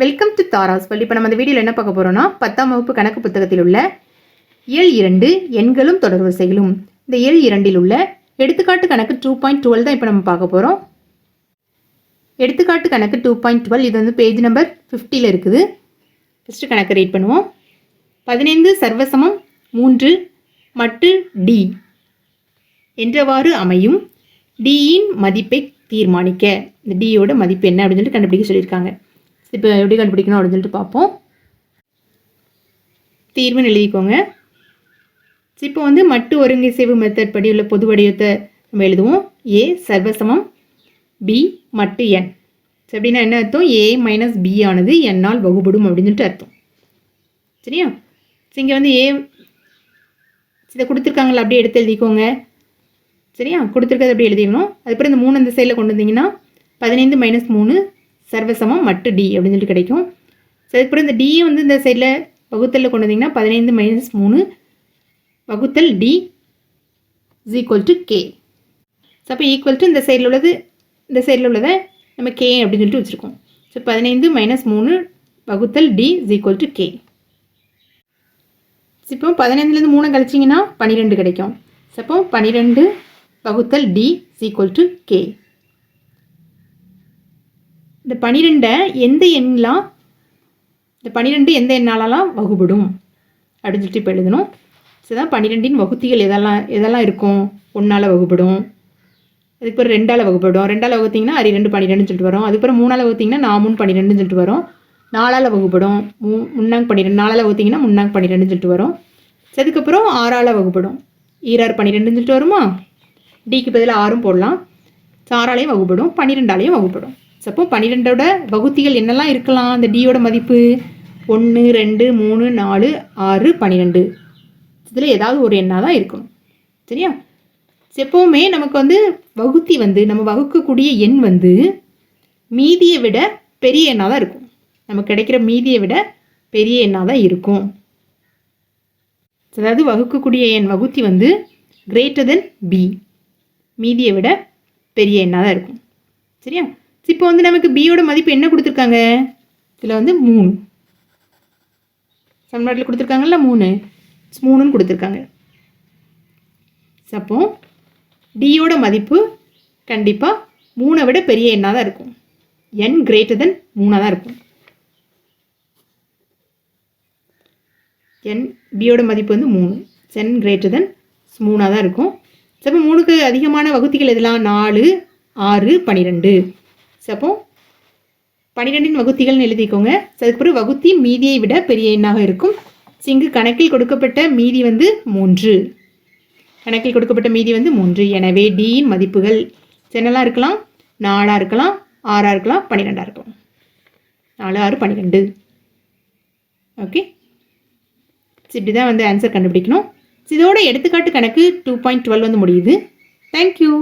Welcome to Tara's பள்ளி இப்போ நம்ம இந்த வீடியோவில் என்ன பார்க்க போகிறோம்னா பத்தாம் வகுப்பு கணக்கு புத்தகத்தில் உள்ள இயல் இரண்டு எண்களும் தொடர்வரிசைகளும் இந்த இயல் இரண்டில் உள்ள எடுத்துக்காட்டு கணக்கு டூ பாயிண்ட் டுவெல் தான் இப்போ நம்ம பார்க்க போகிறோம் எடுத்துக்காட்டு கணக்கு டூ பாயிண்ட் டுவெல் இது வந்து பேஜ் நம்பர் ஃபிஃப்டியில் இருக்குது. ஃபஸ்ட்டு கணக்கு ரீட் பண்ணுவோம். பதினைந்து சர்வசமம் மூன்று மட்டு டி என்றவாறு அமையும். டியின் மதிப்பை தீர்மானிக்க. இந்த டியோட மதிப்பு என்ன அப்படின்னு சொல்லிட்டு கண்டுபிடிக்க சொல்லியிருக்காங்க. இப்போ எப்படி கண்டுபிடிக்கணும் அப்படின்னு சொல்லிட்டு பார்ப்போம். தீர்வுன்னு எழுதிக்கோங்க. இப்போ வந்து மட்டு ஒருங்கிசைவு மெத்தட் படி உள்ள பொது வடிவத்தை நம்ம எழுதுவோம். ஏ சர்வசமம் பி மட்டு என் அப்படின்னா என்ன அர்த்தம்? ஏ மைனஸ் பி ஆனது என்னால் வகுப்படும் அப்படின்னு சொல்லிட்டு அர்த்தம். சரியா? இங்கே வந்து ஏ இதை கொடுத்துருக்காங்களா அப்படியே எடுத்து எழுதிக்கோங்க. சரியா? கொடுத்துருக்கிறது அப்படி எழுதிக்கணும். அதுக்கப்புறம் இந்த மூணு அந்த சைடில் கொண்டு வந்தீங்கன்னா பதினைந்து மைனஸ் மூணு சர்வசமம் மட்டு டி அப்படின்னு சொல்லிட்டு கிடைக்கும். ஸோ அதுக்கப்புறம் இந்த டியை வந்து இந்த சைடில் வகுத்தலில் கொண்டு வந்தீங்கன்னா பதினைந்து மைனஸ் மூணு வகுத்தல் T is equal to K so அப்போ ஈக்குவல் டு இந்த சைடில் உள்ளது இந்த சைடில் உள்ளதை நம்ம கே அப்படின்னு சொல்லிட்டு வச்சுருக்கோம். ஸோ பதினைந்து மைனஸ் மூணு வகுத்தல் T is equal to K இப்போ பதினைந்துலேருந்து மூணு கழிச்சிங்கன்னா பன்னிரெண்டு கிடைக்கும். ஸோ அப்போ பன்னிரெண்டு வகுத்தல் டி ஈக்குவல் டு கே இந்த பனிரெண்டை எந்த எண்ணெலாம் இந்த பன்னிரெண்டு எந்த எண்ணாலலாம் வகுப்படும் அப்படின்னு சொல்லிட்டு இப்போ எழுதணும். ஸோ தான் பன்னிரெண்டின் வகுத்திகள் எதெல்லாம் எதெல்லாம் இருக்கும்? ஒன்றால் வகுப்படும் அதுக்கப்புறம் ரெண்டால் வகுப்படும் ரெண்டால் வகுத்திங்கன்னா அரி ரெண்டு பன்னிரெண்டுன்னு சொல்லிட்டு வரும். அதுக்கப்புறம் மூணால் வகுத்திங்கன்னா நாமூன் பன்னிரெண்டுன்னு சொல்லிட்டு வரும். நாலால் வகுப்படும் மூ முன்னாங்க பன்னிரெண்டு நாலால் வகுத்திங்கன்னா முன்னாங்க பன்னிரெண்டுன்னு சொல்லிட்டு வரும். அதுக்கப்புறம் ஆறால் வகுப்படும் ஈராறு பன்னிரெண்டுன்னு சொல்லிட்டு வருமா? டிக்கு பதிலாக ஆறும் போடலாம். ஸோ ஆறாலையும் வகுப்படும் பன்னிரெண்டாலையும் வகுப்படும் சப்போ பன்னிரெண்டோட வகுத்திகள் என்னெல்லாம் இருக்கலாம்? அந்த டியோட மதிப்பு ஒன்று ரெண்டு மூணு நாலு ஆறு பன்னிரெண்டு. இதில் ஏதாவது ஒரு எண்ணாக தான் இருக்கணும் சரியா? எப்போவுமே நமக்கு வந்து வகுத்தி வந்து நம்ம வகுக்கக்கூடிய எண் வந்து மீதியை விட பெரிய எண்ணாக தான் இருக்கும். நமக்கு கிடைக்கிற மீதியை விட பெரிய எண்ணாக தான் இருக்கும். அதாவது வகுக்கக்கூடிய எண் வகுத்தி வந்து கிரேட்டர் தென் பி மீதியை விட பெரிய எண்ணாக தான் இருக்கும். சரியா? இப்போ வந்து நமக்கு பியோட மதிப்பு என்ன கொடுத்துருக்காங்க? இதில் வந்து மூணு. சமன்பாட்டில் கொடுத்துருக்காங்கல்ல மூணு. மூணுன்னு கொடுத்துருக்காங்க. அப்போ டியோட மதிப்பு கண்டிப்பாக மூணை விட பெரிய எண்ணாக தான் இருக்கும். என் கிரேட்டர் தென் மூணாக தான் இருக்கும் என் பியோட மதிப்பு வந்து மூணு. சென் கிரேட்டர் தென் மூணாக தான் இருக்கும். சப்போ மூணுக்கு அதிகமான வகுத்திகள் எதெல்லாம் நாலு ஆறு பன்னிரெண்டு ஸோ அப்போ பன்னிரெண்டின் வகுத்திகள்னு எழுதிக்கோங்க. ஸோ அதுக்கப்புறம் வகுத்தி மீதியை விட பெரிய எண்ணாக இருக்கும். ஸோ இங்கு கணக்கில் கொடுக்கப்பட்ட மீதி வந்து மூன்று. கணக்கில் கொடுக்கப்பட்ட மீதி வந்து மூன்று. எனவே டியின் மதிப்புகள் என்னெல்லாம் இருக்கலாம்? நாலாக இருக்கலாம் ஆறாக இருக்கலாம் பன்னிரெண்டாக இருக்கலாம். நாலு ஆறு பன்னிரெண்டு ஓகே? ஸோ இப்படி தான் வந்து ஆன்சர் கண்டுபிடிக்கணும். ஸோ இதோட எடுத்துக்காட்டு கணக்கு டூ பாயிண்ட் டுவெல் வந்து முடியுது. தேங்க்யூ